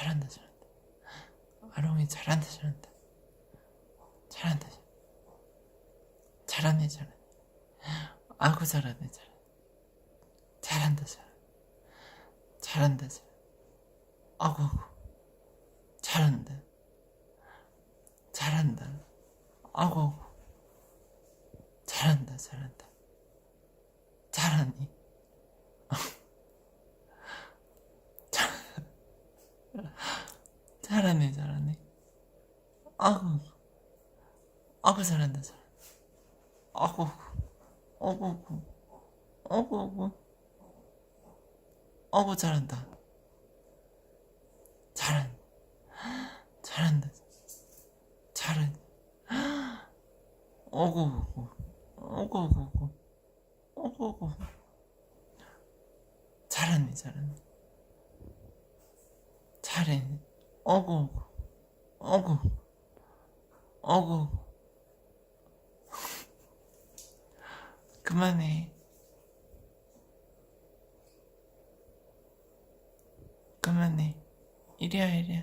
잘한다 잘한다. 아롱이 잘한다 잘한다. 잘한다 잘하네 잘하네 아구 잘하네 잘하네 잘한다 잘한다. 잘한다 잘 아구 아구. 잘한다. 잘한다. 아구 아구. 잘한다 잘한다. 잘하니 잘하네 잘하네 아구. 아구 잘한다 잘한다. 아구 아구. 아구 아구. 아구 아구. 잘한다. 잘한. 잘한다. 잘한 어구 어구. 어구 어구 어구. 어구 잘하네 잘하네. 잘해 어구 어구 어구. 그만해. 그만해. 이리야 이리야